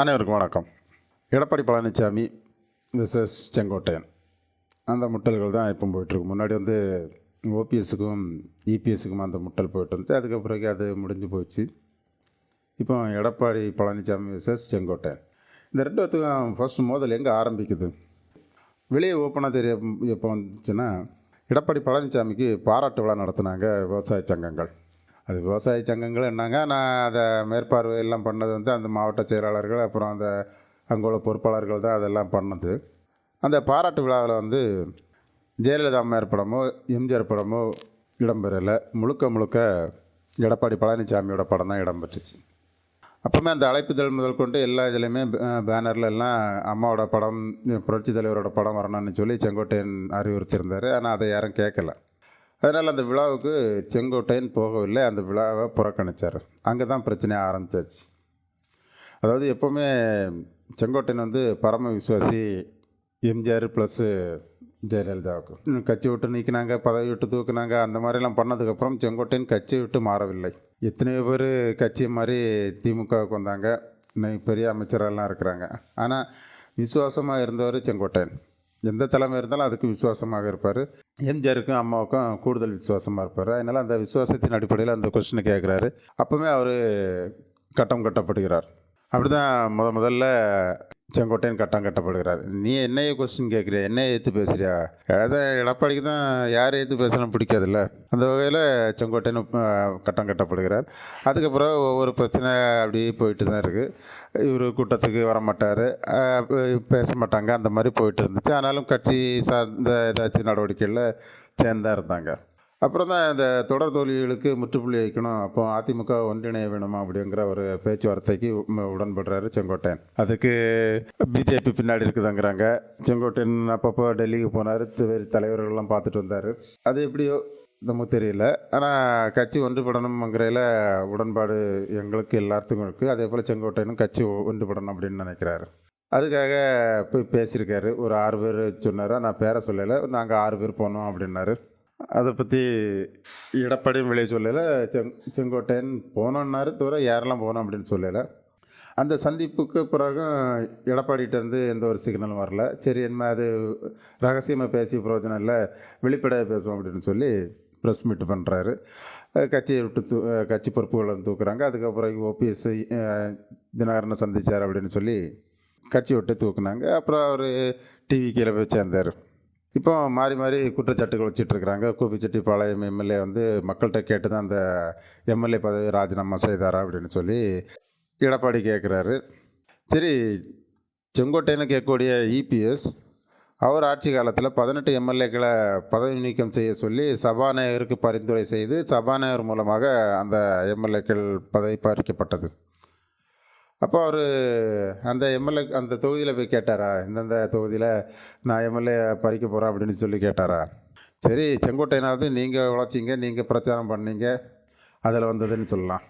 அனைவருக்கும் வணக்கம். எடப்பாடி பழனிசாமி விசஸ் செங்கோட்டையன். அந்த முட்டல்கள் தான் இப்போ போயிட்டுருக்கு. முன்னாடி வந்து ஓபிஎஸ்ஸுக்கும் இபிஎஸ்ஸுக்கும் அந்த முட்டல் போயிட்டு வந்து அதுக்கு பிறகு அது முடிஞ்சு போச்சு. இப்போ எடப்பாடி பழனிசாமி விசஸ் செங்கோட்டையன். இந்த ரெண்டு பேர்த்துக்கும் ஃபர்ஸ்ட் மோதல் எங்கே ஆரம்பிக்குது? வெளியே ஓப்பனாக தெரிய எப்போ வந்துச்சுன்னா எடப்பாடி பழனிசாமிக்கு பாராட்டு விழா நடத்துனாங்க விவசாய சங்கங்கள். அது விவசாய சங்கங்கள் என்னங்க நான் அதை மேற்பார்வை எல்லாம் பண்ணது வந்து அந்த மாவட்ட செயலாளர்கள் அப்புறம் அந்த அங்கே உள்ள பொறுப்பாளர்கள் தான் அதெல்லாம் பண்ணது. அந்த பாராட்டு விழாவில் வந்து ஜெயலலிதா அம்மையார் படமோ எம்ஜிஆர் படமோ இடம்பெறலை. முழுக்க முழுக்க எடப்பாடி பழனிசாமியோட படம் தான் இடம்பெற்றுச்சு. அப்போமே அந்த அழைப்புதல் முதல் கொண்டு எல்லா இதுலேயுமே பேனரில் எல்லாம் அம்மாவோட படம் புரட்சி தலைவரோட படம் வரணும்னு சொல்லி செங்கோட்டையன் அறிவுறுத்தியிருந்தார். ஆனால் அதை யாரும் கேட்கல அதனால் அந்த விழாவுக்கு செங்கோட்டையன் போகவில்லை. அந்த விழாவை புறக்கணித்தார் அங்கே தான் பிரச்சனையாக ஆரம்பிச்சாச்சு. அதாவது எப்போவுமே செங்கோட்டையன் வந்து பரம விசுவாசி எம்ஜிஆர் ப்ளஸ்ஸு ஜெயலலிதாவுக்கு. கட்சி விட்டு நீக்கினாங்க பதவி விட்டு தூக்குனாங்க அந்த மாதிரிலாம் பண்ணதுக்கப்புறம் செங்கோட்டையன் கட்சியை விட்டு மாறவில்லை. எத்தனையோ பேர் கட்சி மாதிரி திமுகவுக்கு வந்தாங்க. இன்னைக்கு பெரிய அமைச்சரெல்லாம் இருக்கிறாங்க. ஆனால் விசுவாசமாக இருந்தவர் செங்கோட்டையன். எந்த தலைமை இருந்தாலும் அதுக்கு விசுவாசமாக இருப்பார். எம்ஜிஆருக்கும் அம்மாவுக்கும் கூடுதல் விசுவாசமாக இருப்பார். அதனால் அந்த விசுவாசத்தின் அடிப்படையில் அந்த கொஸ்டினை கேட்குறாரு அப்போவுமே அவர் கட்டம் கட்டப்படுகிறார். அப்படி தான் முத முதல்ல செங்கோட்டையன் கட்டம் கட்டப்படுகிறார். நீ என்னைய கொஸ்டின் கேட்குறியா? என்னைய எடுத்து பேசுறியா? அதான் எடப்பாடிக்கு தான் யார் எடுத்து பேசணும் பிடிக்காதுல்ல. அந்த வகையில் செங்கோட்டையன் கட்டம் கட்டப்படுகிறார். அதுக்கப்புறம் ஒவ்வொரு பிரச்சனை அப்படியே போயிட்டு தான் இருக்குது இவர் கூட்டத்துக்கு வர மாட்டார் பேச மாட்டாங்க. அந்த மாதிரி போயிட்டு இருந்துச்சு. ஆனாலும் கட்சி சார்ந்த ஏதாச்சும் நடவடிக்கைகளில் சேர்ந்தா இருந்தாங்க. அப்புறம் தான் இந்த தொடர் தோல்விகளுக்கு முற்றுப்புள்ளி வைக்கணும். அப்போ அதிமுக ஒன்றிணைய வேணுமா அப்படிங்கிற ஒரு பேச்சுவார்த்தைக்கு உடன்படுறாரு செங்கோட்டையன். அதுக்கு பிஜேபி பின்னாடி இருக்குதுங்கிறாங்க. செங்கோட்டையன் அப்பப்போ டெல்லிக்கு போனார் தலைவர்கள்லாம் பார்த்துட்டு வந்தார். அது எப்படியோ நமக்கு தெரியல. ஆனால் கட்சி ஒன்றுபடணுங்கிறதுல உடன்பாடு எங்களுக்கு எல்லாத்துக்கும் இருக்குது அதே போல் செங்கோட்டையனும் கட்சி ஒன்றுபடணும் அப்படின்னு நினைக்கிறாரு. அதுக்காக போய் பேசியிருக்காரு. ஒரு ஆறு பேர் சொன்னார். நான் பேரை சொல்லலை. நாங்கள் ஆறு பேர் போனோம் அப்படின்னாரு. அதை பற்றி எடப்பாடியும் விளைய சொல்லலை. செங் செங்கோட்டையன் போனோன்னாரு தவிர யாரெல்லாம் போனோம் அப்படின்னு சொல்லலை. அந்த சந்திப்புக்கு பிறகு எடப்பாடிகிட்டேருந்து எந்த ஒரு சிக்னலும் வரல. சரி என்ன அது ரகசியமாக பேசி பிரயோஜனம் இல்லை வெளிப்படையாக பேசுவோம் அப்படின்னு சொல்லி ப்ரெஸ் மீட் பண்ணுறாரு கட்சியை விட்டு தூ கட்சி பொறுப்புகளை தூக்குறாங்க. அதுக்கப்புறம் ஓபிஎஸ் தினகரனை சந்திச்சார் அப்படின்னு சொல்லி கட்சி விட்டு தூக்குனாங்க. அப்புறம் அவர் டிவி கீழே போய் சேர்ந்தார். இப்போ மாறி மாறி குற்றச்சாட்டுகள் வச்சுட்டு இருக்கிறாங்க கோபிச்செட்டிப்பாளையம் எம்எல்ஏ வந்து மக்கள்கிட்ட கேட்டு தான் அந்த எம்எல்ஏ பதவி ராஜினாமா செய்தாரா அப்படின்னு சொல்லி எடப்பாடி கேட்குறாரு சரி செங்கோட்டையனை கேட்கக்கூடிய இபிஎஸ் அவர் ஆட்சி காலத்தில் பதினெட்டு எம்எல்ஏக்களை பதவி நீக்கம் செய்ய சொல்லி சபாநாயகருக்கு பரிந்துரை செய்து சபாநாயகர் மூலமாக அந்த எம்எல்ஏக்கள் பதவி பறிக்கப்பட்டது. அப்போ அவர் அந்த எம்எல்ஏ அந்த தொகுதியில் போய் கேட்டாரா? இந்தந்த தொகுதியில் நான் எம்எல்ஏ பறிக்க போகிறேன் அப்படின்னு சொல்லி கேட்டாரா? சரி செங்கோட்டையனாவது நீங்கள் உழைச்சிங்க நீங்கள் பிரச்சாரம் பண்ணீங்க அதில் வந்ததுன்னு சொல்லலாம்.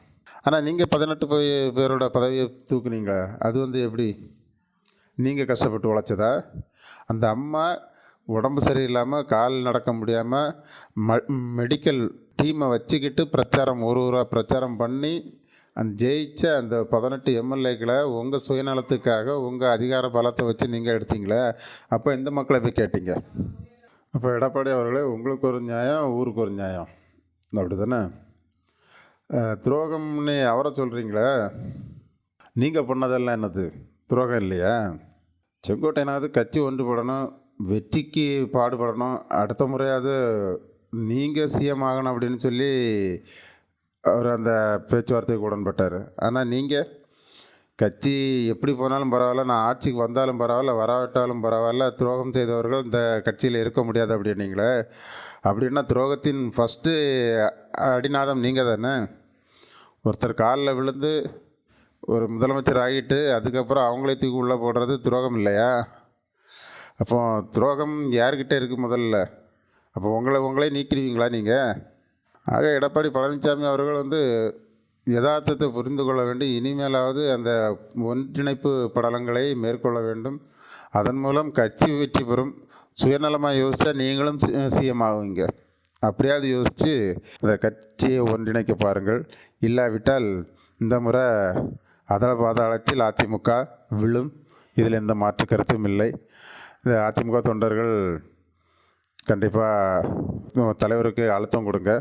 ஆனால் நீங்கள் பதினெட்டு பே- பேரோட பதவியை தூக்குனீங்க அது வந்து எப்படி? நீங்கள் கஷ்டப்பட்டு உழைச்சதா? அந்த அம்மா உடம்பு சரியில்லாமல் கால் நடக்க முடியாமல் ம மெடிக்கல் டீமை வச்சுக்கிட்டு பிரச்சாரம் ஒரு ஊராக பிரச்சாரம் பண்ணி அந்த ஜெயிச்ச அந்த பதினெட்டு எம்எல்ஏக்களை உங்கள் சுயநலத்துக்காக உங்கள் அதிகார பலத்தை வச்சு நீங்கள் எடுத்தீங்களே அப்போ இந்த மக்களை போய் கேட்டீங்க? அப்போ எடப்பாடி அவர்களே உங்களுக்கு ஒரு நியாயம் ஊருக்கு ஒரு நியாயம். அப்படி தானே துரோகம்னு அவரை சொல்கிறீங்களே நீங்கள் பண்ணதெல்லாம் என்னது? துரோகம் இல்லையா? செங்கோட்டையனாவது கட்சி ஒன்றுபடணும் வெற்றிக்கு பாடுபடணும் அடுத்த முறையாவது நீங்கள் சிஎம் ஆகணும் அப்படின்னு சொல்லி அவர் அந்த பேச்சுவார்த்தைக்கு உடன்பட்டார். ஆனால் நீங்கள் கட்சி எப்படி போனாலும் பரவாயில்ல நான் ஆட்சிக்கு வந்தாலும் பரவாயில்ல வராவிட்டாலும் பரவாயில்ல துரோகம் செய்தவர்கள் இந்த கட்சியில் இருக்க முடியாது அப்படின்னீங்களே? அப்படின்னா துரோகத்தின் ஃபஸ்ட்டு அடிநாதம் நீங்கள் தானே? ஒருத்தர் காலில் விழுந்து ஒரு முதலமைச்சர் ஆகிட்டு அதுக்கப்புறம் அவங்களே தூக்கி உள்ளே போடுறது துரோகம் இல்லையா? அப்போ துரோகம் யார்கிட்ட இருக்குது முதல்ல? அப்போ உங்களை உங்களே நீக்கிடுவீங்களா நீங்கள் ஆக எடப்பாடி பழனிசாமி அவர்கள் வந்து யதார்த்தத்தை புரிந்து கொள்ள வேண்டும். இனிமேலாவது அந்த ஒன்றிணைப்பு படலங்களை மேற்கொள்ள வேண்டும். அதன் மூலம் கட்சி வெற்றி பெறும். சுயநலமாக யோசித்தா நீங்களும் சிஎம் ஆகுவீங்க அப்படியாவது யோசித்து அந்த கட்சியை ஒன்றிணைக்க பாருங்கள். இல்லாவிட்டால் இந்த முறை அதள பாதாளத்தில் அதிமுக விழும். இதில் எந்த மாற்று கருத்தும் இல்லை. இந்த அதிமுக தொண்டர்கள் கண்டிப்பாக தலைவருக்கு அழுத்தம் கொடுங்க.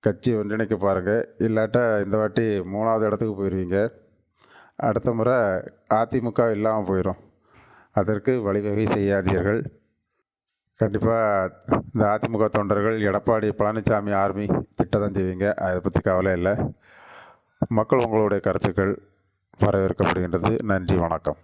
கட்சி ஒன்றிணைக்க பாருங்கள் இல்லாட்டா இந்த வாட்டி மூணாவது இடத்துக்கு போயிடுவீங்க அடுத்த முறை அதிமுக இல்லாமல் போயிடும் அதற்கு வழிவகை செய்யாதீர்கள். கண்டிப்பாக இந்த அதிமுக தொண்டர்கள் எடப்பாடி பழனிசாமி ஆர்மி திட்டதான் செய்வீங்க. அதை பற்றி கவலை இல்லை. மக்கள் உங்களுடைய கருத்துக்கள் வரவேற்கப்படுகின்றது. நன்றி வணக்கம்.